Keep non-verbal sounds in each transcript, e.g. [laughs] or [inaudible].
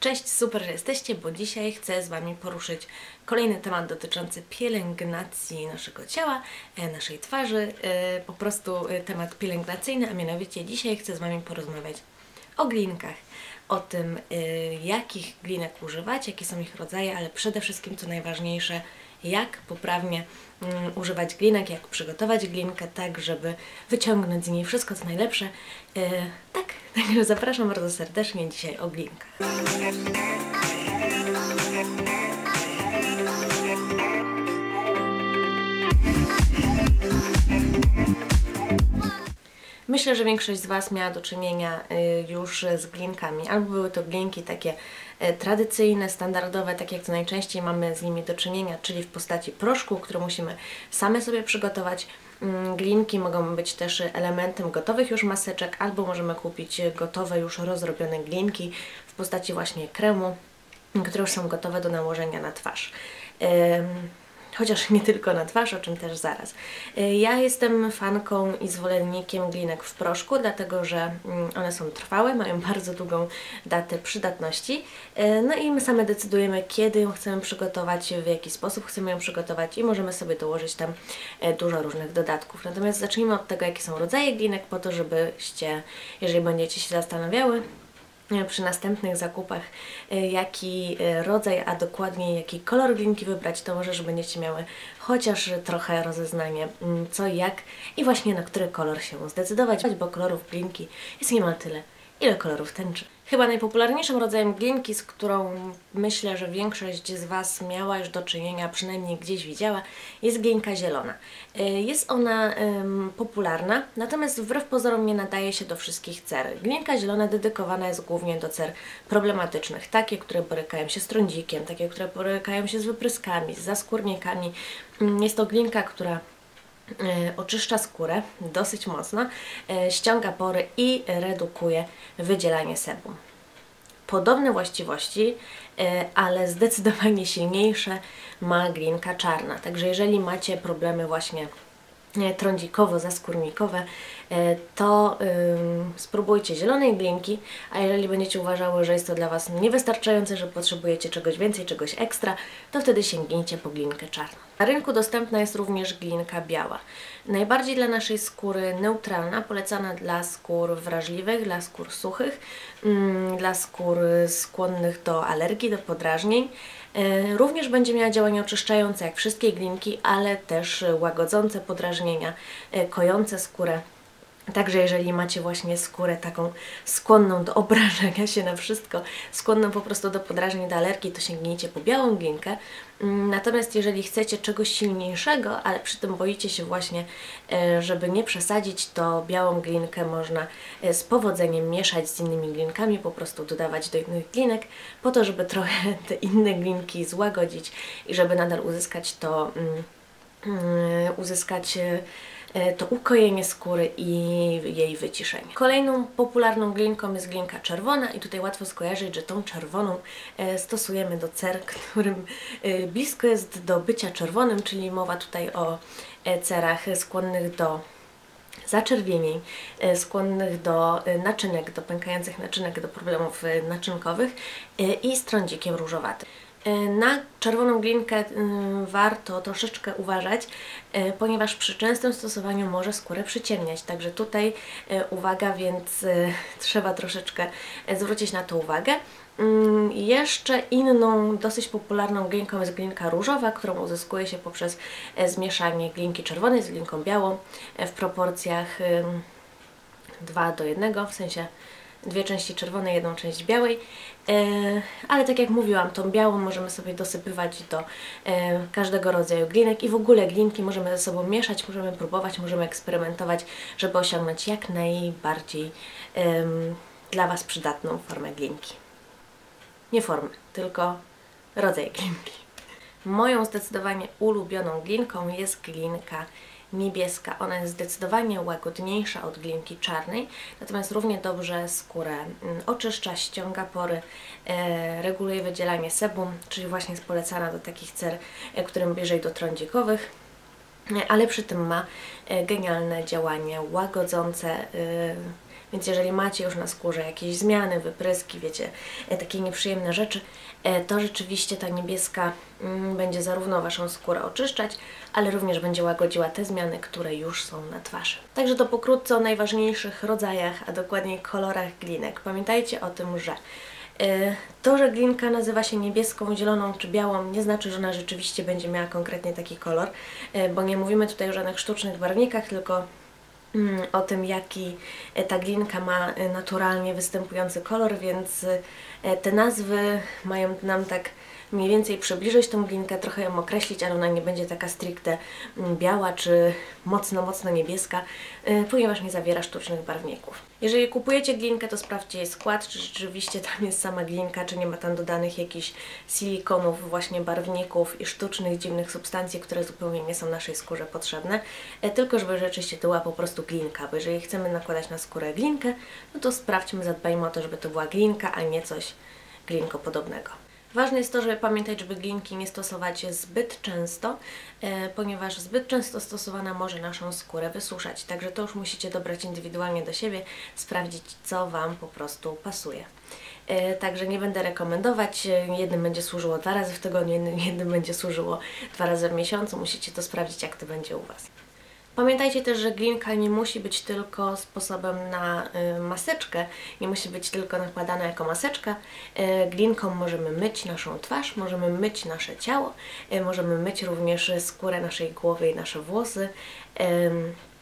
Cześć, super, że jesteście, bo dzisiaj chcę z Wami poruszyć kolejny temat dotyczący pielęgnacji naszego ciała, e, naszej twarzy, e, po prostu e, temat pielęgnacyjny, a mianowicie dzisiaj chcę z Wami porozmawiać o glinkach, o tym, jakich glinek używać, jakie są ich rodzaje, ale przede wszystkim, co najważniejsze, jak poprawnie um, używać glinek, jak przygotować glinkę tak, żeby wyciągnąć z niej wszystko co najlepsze. E, tak, [laughs] także zapraszam bardzo serdecznie dzisiaj o glinkach. Myślę, że większość z Was miała do czynienia y, już z glinkami, albo były to glinki takie e, tradycyjne, standardowe, tak jak to najczęściej mamy z nimi do czynienia, czyli w postaci proszku, który musimy same sobie przygotować. Mm, glinki mogą być też elementem gotowych już maseczek, albo możemy kupić gotowe już rozrobione glinki w postaci właśnie kremu, które już są gotowe do nałożenia na twarz chociaż nie tylko na twarz, o czym też zaraz. Y, ja jestem fanką i zwolennikiem glinek w proszku, dlatego że mm, one są trwałe, mają [laughs] bardzo długą datę przydatności. Y, no i my same decydujemy, kiedy ją chcemy przygotować, w jaki sposób chcemy ją przygotować i możemy sobie dołożyć tam e, dużo różnych dodatków. Natomiast zacznijmy od tego, jakie są rodzaje glinek, po to, żebyście, jeżeli będziecie się zastanawiały, przy następnych zakupach, e, jaki e, rodzaj, a dokładniej jaki kolor glinki wybrać, to może, że będziecie miały chociaż trochę rozeznanie mm, co i jak i właśnie na który kolor się zdecydować, bo kolorów glinki jest niemal tyle, ile kolorów tęczy. Chyba najpopularniejszym rodzajem glinki, z którą myślę, że większość z Was miała już do czynienia, przynajmniej gdzieś widziała, jest glinka zielona. Y, jest ona popularna, natomiast wbrew pozorom nie nadaje się do wszystkich cer. Glinka zielona dedykowana jest głównie do cer problematycznych, takie, które borykają się z trądzikiem, takie, które borykają się z wypryskami, z zaskórnikami. Mm, jest to glinka, która oczyszcza skórę dosyć mocno, e, ściąga pory i redukuje wydzielanie sebum. Podobne właściwości, e, ale zdecydowanie silniejsze ma glinka czarna. Także jeżeli macie problemy właśnie trądzikowo-zaskórnikowe, e, to spróbujcie zielonej glinki, a jeżeli będziecie uważały, że jest to dla Was niewystarczające, że potrzebujecie czegoś więcej, czegoś ekstra, to wtedy sięgnijcie po glinkę czarną. Na rynku dostępna jest również glinka biała. Najbardziej dla naszej skóry neutralna, polecana dla skór wrażliwych, dla skór suchych, dla skór skłonnych do alergii, do podrażnień. E, również będzie miała działanie oczyszczające jak wszystkie glinki, ale też łagodzące podrażnienia, e, kojące skórę. Także jeżeli macie właśnie skórę taką skłonną do obrażenia się na wszystko, skłonną po prostu do podrażnień, do alergii, to sięgnijcie po białą glinkę. Mm, natomiast jeżeli chcecie czegoś silniejszego, ale przy tym boicie się właśnie, e, żeby nie przesadzić, to białą glinkę można e, z powodzeniem mieszać z innymi glinkami, po prostu dodawać do innych glinek, po to, żeby trochę [laughs] te inne glinki złagodzić i żeby nadal uzyskać to, mm, mm, uzyskać e, to ukojenie skóry i jej wyciszenie. Kolejną popularną glinką jest glinka czerwona i tutaj łatwo skojarzyć, że tą czerwoną e, stosujemy do cer, [laughs] którym e, blisko jest do bycia czerwonym, czyli mowa tutaj o cerach skłonnych do zaczerwienień, skłonnych do naczynek, do pękających naczynek, do problemów naczynkowych i z trądzikiem różowatym. E, na czerwoną glinkę e, warto troszeczkę uważać, e, ponieważ przy częstym stosowaniu może skórę przyciemniać. Także tutaj uwaga, więc [laughs] trzeba troszeczkę zwrócić na to uwagę. Mm, jeszcze inną, dosyć popularną glinką jest glinka różowa, którą uzyskuje się poprzez zmieszanie glinki czerwonej z glinką białą w proporcjach 2 do 1, w sensie dwie części czerwonej, jedną część białej, e, ale tak jak mówiłam, tą białą możemy sobie dosypywać do e, każdego rodzaju glinek i w ogóle glinki możemy ze sobą mieszać, możemy próbować, możemy eksperymentować, żeby osiągnąć jak najbardziej dla Was przydatną formę glinki. Nie formę, tylko rodzaj glinki. Moją zdecydowanie ulubioną glinką jest glinka niebieska. Ona jest zdecydowanie łagodniejsza od glinki czarnej, natomiast równie dobrze skórę mm, oczyszcza, ściąga pory, e, reguluje wydzielanie sebum, czyli właśnie jest polecana do takich cer, e, którym bliżej do trądzikowych e, ale przy tym ma genialne działanie łagodzące, Więc jeżeli macie już na skórze jakieś zmiany, wypryski, wiecie, e, takie nieprzyjemne rzeczy, e, to rzeczywiście ta niebieska mm, będzie zarówno Waszą skórę oczyszczać, ale również będzie łagodziła te zmiany, które już są na twarzy. Także to pokrótce o najważniejszych rodzajach, a dokładniej kolorach glinek. Pamiętajcie o tym, że e, to, że glinka nazywa się niebieską, zieloną czy białą, nie znaczy, że ona rzeczywiście będzie miała konkretnie taki kolor, bo nie mówimy tutaj o żadnych sztucznych barwnikach, tylko o tym, jaki e, ta glinka ma e, naturalnie występujący kolor, więc e, te nazwy mają nam tak mniej więcej przybliżyć tą glinkę, trochę ją określić, ale ona nie będzie taka stricte mm, biała czy mocno, mocno niebieska, y, ponieważ nie zawiera sztucznych barwników. Jeżeli kupujecie glinkę, to sprawdźcie jej skład, czy rzeczywiście tam jest sama glinka, czy nie ma tam dodanych jakichś silikonów, właśnie barwników i sztucznych, dziwnych substancji, które zupełnie nie są naszej skórze potrzebne, e, tylko żeby rzeczywiście to była po prostu glinka, bo jeżeli chcemy nakładać na skórę glinkę, no to sprawdźmy, zadbajmy o to, żeby to była glinka, a nie coś glinkopodobnego. Ważne jest to, żeby pamiętać, żeby glinki nie stosować zbyt często, e, ponieważ zbyt często stosowana może naszą skórę wysuszać. Także to już musicie dobrać indywidualnie do siebie, sprawdzić, co Wam po prostu pasuje. E, Także nie będę rekomendować. Jednym będzie służyło dwa razy w tygodniu, jednym [laughs] będzie służyło dwa razy w miesiącu. Musicie to sprawdzić, jak to będzie u Was. Pamiętajcie też, że glinka nie musi być tylko sposobem na y, maseczkę, nie musi być tylko nakładana jako maseczka. Y, glinką możemy myć naszą twarz, możemy myć nasze ciało, y, możemy myć również skórę naszej głowy i nasze włosy.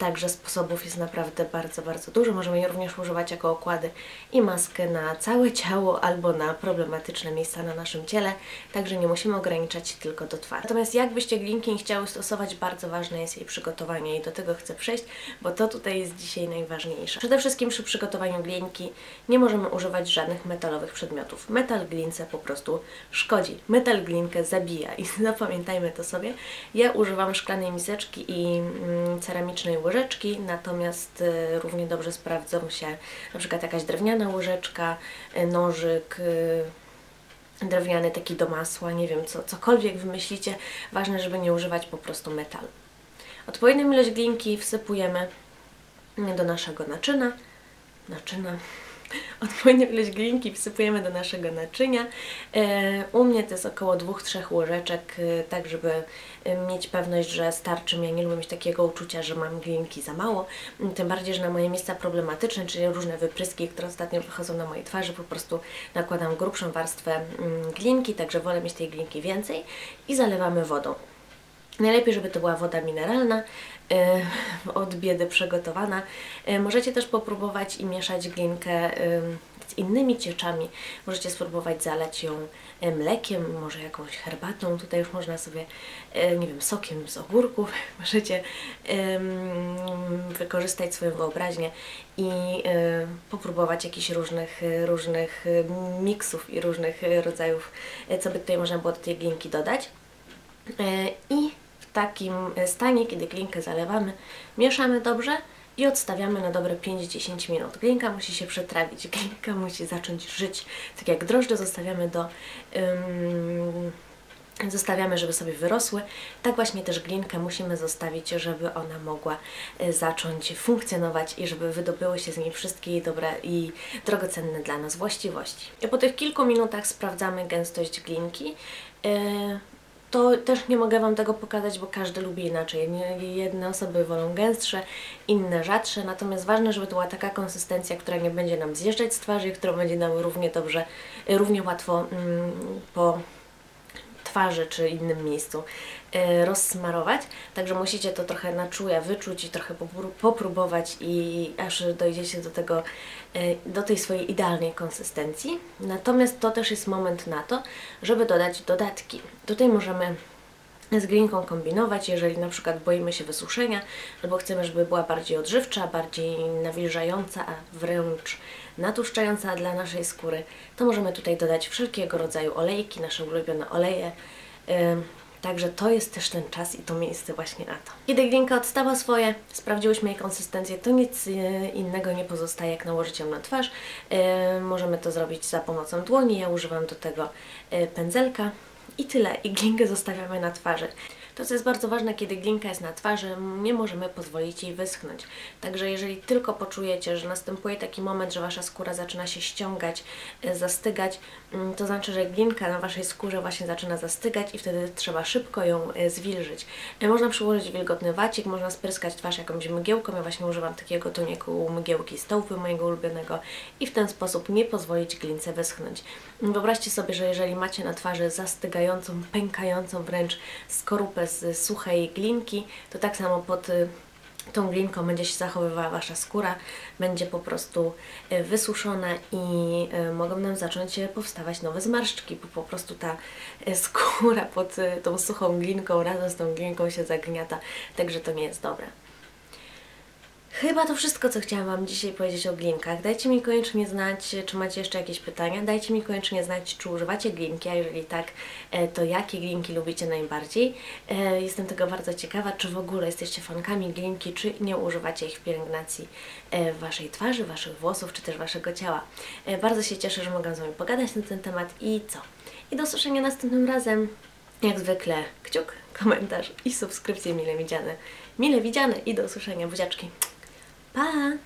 Także sposobów jest naprawdę bardzo, bardzo dużo. Możemy je również używać jako okłady i maskę na całe ciało albo na problematyczne miejsca na naszym ciele. Także nie musimy ograniczać się tylko do twarzy. Natomiast jakbyście glinki nie chciały stosować, bardzo ważne jest jej przygotowanie i do tego chcę przejść, bo to tutaj jest dzisiaj najważniejsze. Przede wszystkim przy przygotowaniu glinki nie możemy używać żadnych metalowych przedmiotów. Metal glince po prostu szkodzi. Metal glinkę zabija i [laughs] zapamiętajmy to sobie. Ja używam szklanej miseczki i mm, ceramicznej łyżeczki, natomiast y, równie dobrze sprawdzą się na przykład jakaś drewniana łyżeczka, y, nożyk, y, drewniany taki do masła, nie wiem, co, cokolwiek wymyślicie. Ważne, żeby nie używać po prostu metalu. Odpowiednią ilość glinki wsypujemy do naszego naczyna. Naczyna. [laughs] Odpowiednią ilość glinki wsypujemy do naszego naczynia. E, U mnie to jest około 2-3 łyżeczek, e, tak żeby e, mieć pewność, że starczy mi. Ja nie lubię mieć takiego uczucia, że mam glinki za mało. Mm, Tym bardziej, że na moje miejsca problematyczne, czyli różne wypryski, które ostatnio wychodzą na mojej twarzy, po prostu nakładam grubszą warstwę mm, glinki, także wolę mieć tej glinki więcej i zalewamy wodą. Najlepiej, żeby to była woda mineralna, [laughs] od biedy przygotowana. E, Możecie też popróbować i mieszać glinkę e, z innymi cieczami. Możecie spróbować zalać ją mlekiem, może jakąś herbatą. Tutaj już można sobie, nie wiem, sokiem z ogórków. [laughs] Możecie wykorzystać swoją wyobraźnię i popróbować jakichś różnych, różnych miksów i różnych rodzajów, co by tutaj można było do tej glinki dodać. I w takim e, stanie, kiedy glinkę zalewamy, mieszamy dobrze i odstawiamy na dobre 5-10 minut. Glinka musi się przetrawić, glinka musi zacząć żyć. Tak jak drożdże zostawiamy do... Zostawiamy, żeby sobie wyrosły. Tak właśnie też glinkę musimy zostawić, żeby ona mogła e, zacząć funkcjonować i żeby wydobyły się z niej wszystkie jej dobre i drogocenne dla nas właściwości. I po tych kilku minutach sprawdzamy gęstość glinki. E, To też nie mogę Wam tego pokazać, bo każdy lubi inaczej. Jedne osoby wolą gęstsze, inne rzadsze, natomiast ważne, żeby to była taka konsystencja, która nie będzie nam zjeżdżać z twarzy, która będzie nam równie dobrze, równie łatwo mm, po twarzy czy innym miejscu e, rozsmarować. Także musicie to trochę na czuje wyczuć i trochę popró- popróbować i aż dojdziecie do tego, e, do tej swojej idealnej konsystencji. Natomiast to też jest moment na to, żeby dodać dodatki. Tutaj możemy z glinką kombinować, jeżeli na przykład boimy się wysuszenia, albo chcemy, żeby była bardziej odżywcza, bardziej nawilżająca, a wręcz natłuszczająca dla naszej skóry, to możemy tutaj dodać wszelkiego rodzaju olejki, nasze ulubione oleje. Także to jest też ten czas i to miejsce właśnie na to. Kiedy glinka odstała swoje, sprawdziłyśmy jej konsystencję, to nic e, innego nie pozostaje jak nałożyć ją na twarz. E, Możemy to zrobić za pomocą dłoni, ja używam do tego e, pędzelka i tyle. I glinkę zostawiamy na twarzy. To co jest bardzo ważne, kiedy glinka jest na twarzy, nie możemy pozwolić jej wyschnąć. Także jeżeli tylko poczujecie, że następuje taki moment, że Wasza skóra zaczyna się ściągać, e, zastygać, mm, to znaczy, że glinka na Waszej skórze właśnie zaczyna zastygać i wtedy trzeba szybko ją e, zwilżyć. E, Można przyłożyć wilgotny wacik, można spryskać twarz jakąś mgiełką. Ja właśnie używam takiego toniku mgiełki z tołpy mojego ulubionego i w ten sposób nie pozwolić glince wyschnąć. Wyobraźcie sobie, że jeżeli macie na twarzy zastygającą, pękającą wręcz skorupę z suchej glinki, to tak samo pod y, tą glinką będzie się zachowywała Wasza skóra, będzie po prostu y, wysuszona i y, mogą nam zacząć powstawać nowe zmarszczki, bo po prostu ta [laughs] skóra pod tą suchą glinką razem z tą glinką się zagniata, także to nie jest dobre. Chyba to wszystko, co chciałam Wam dzisiaj powiedzieć o glinkach. Dajcie mi koniecznie znać, czy macie jeszcze jakieś pytania. Dajcie mi koniecznie znać, czy używacie glinki, a jeżeli tak, e, to jakie glinki lubicie najbardziej. E, Jestem tego bardzo ciekawa, czy w ogóle jesteście fankami glinki, czy nie używacie ich w pielęgnacji e, Waszej twarzy, Waszych włosów, czy też Waszego ciała. Bardzo się cieszę, że mogę z Wami pogadać na ten temat i co? I do usłyszenia następnym razem. Jak zwykle kciuk, komentarz i subskrypcje mile widziane. Mile widziane i do usłyszenia, buziaczki. Bye!